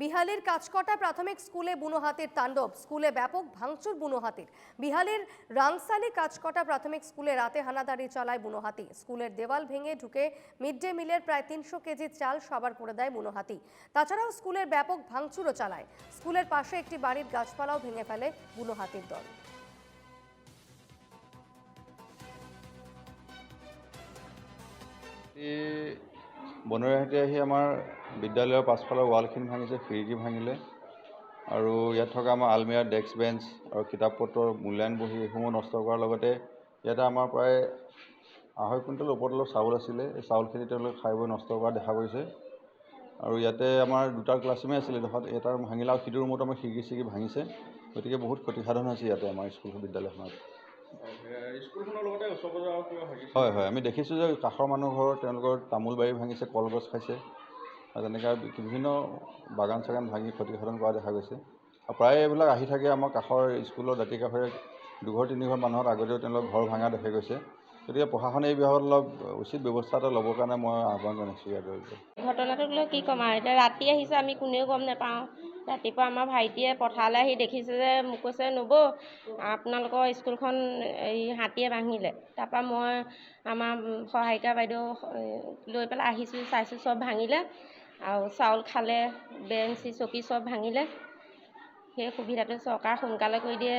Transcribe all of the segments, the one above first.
বিহালের কাজকটা প্রাথমিক স্কুলে বুনো হাতির তাণ্ডব। স্কুলে ব্যাপক ভাঙচুর বুনো হাতির। বিহালের রাংসালি কাজকটা প্রাথমিক স্কুলে রাতে হানাদারি চালায় বুনো হাতি। স্কুলের দেওয়াল ভেঙে ঢুকে মিড ডে মিলের প্রায় তিনশো কেজি চাল সাবার করে দেয় বুনো হাতি। তাছাড়াও স্কুলের ব্যাপক ভাঙচুরও চালায়। স্কুলের পাশে একটি বাড়ির গাছপালাও ভেঙে ফেলে বুনো হাতির দল। এই বনৰীয়া হাতী আহি আমাৰ বিদ্যালয়ৰ পাছফালৰ ৱালখিনি ভাঙিছে খিৰিকী ভাঙিলে। আৰু ইয়াত থকা আমাৰ আলমিৰা ডেস্ক বেঞ্চ আৰু কিতাপ পত্ৰৰ মূল্যায়ন বহী এইসমূহ নষ্ট কৰাৰ লগতে ইয়াতে আমাৰ প্ৰায় আঢ়ৈ কুইণ্টেল ওপৰত অলপ চাউল আছিলে। এই চাউলখিনি তেওঁলোকে খাই বৈ নষ্ট কৰা দেখা গৈছে। আৰু ইয়াতে আমাৰ দুটা ক্লাছৰুমেই আছিলে এডোখৰত এটা ৰুম ভাঙিলে আৰু সিটো ৰুমতো আমাৰ খিৰিকী চিৰিকী ভাঙিছে। গতিকে বহুত ক্ষতিসাধন হৈছে ইয়াতে আমাৰ স্কুলখন বিদ্যালয়খনত। হয় হয় আমি দেখিছোঁ যে কাষৰ মানুহ ঘৰৰ তেওঁলোকৰ তামোল বাৰী ভাঙিছে কলগছ খাইছে আৰু তেনেকৈ বিভিন্ন বাগান চাগান ভাঙি ক্ষতিসাধন কৰা দেখা গৈছে। আৰু প্ৰায় এইবিলাক আহি থাকে আমাৰ কাষৰ স্কুলৰ দাঁতি কাষৰে দুঘৰ তিনিঘৰ মানুহৰ আগতেও তেওঁলোকৰ ঘৰ ভাঙা দেখা গৈছে। গতিকে প্ৰশাসনে এই বিভাগত অলপ উচিত ব্যৱস্থা এটা ল'বৰ কাৰণে মই আহ্বান জনাইছোঁ ইয়াতে ঘটনাটোক লৈ কি ক'ম আৰু? এতিয়া ৰাতি আহিছে আমি কোনেও গম নাপাওঁ। ৰাতিপুৱা আমাৰ ভাইটিয়ে পথাৰলৈ আহি দেখিছে যে মোক কৈছে নবৌ আপোনালোকৰ স্কুলখন এই হাতীয়ে ভাঙিলে। তাৰপৰা মই আমাৰ সহায়িকা বাইদেউ লৈ পেলাই আহিছোঁ চাইছোঁ চব ভাঙিলে। আৰু চাউল খালে বেঞ্চি চকী চব ভাঙিলে। সেই সুবিধাটো চৰকাৰে সোনকালে কৰি দিয়ে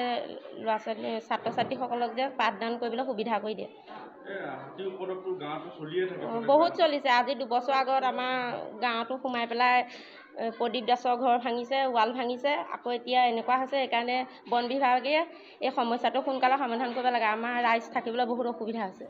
ল'ৰা ছোৱালী ছাত্ৰ ছাত্ৰীসকলক যে পাঠদান কৰিবলৈ সুবিধা কৰি দিয়ে। বহুত চলিছে। আজি দুবছৰ আগত আমাৰ গাঁৱতো সোমাই পেলাই প্ৰদীপ দাসৰ ঘৰ ভাঙিছে ৱাল ভাঙিছে। আকৌ এতিয়া এনেকুৱা হৈছে সেইকাৰণে বন বিভাগে এই সমস্যাটো সোনকালে সমাধান কৰিব লাগে। আমাৰ ৰাইজ থাকিবলৈ বহুত অসুবিধা হৈছে।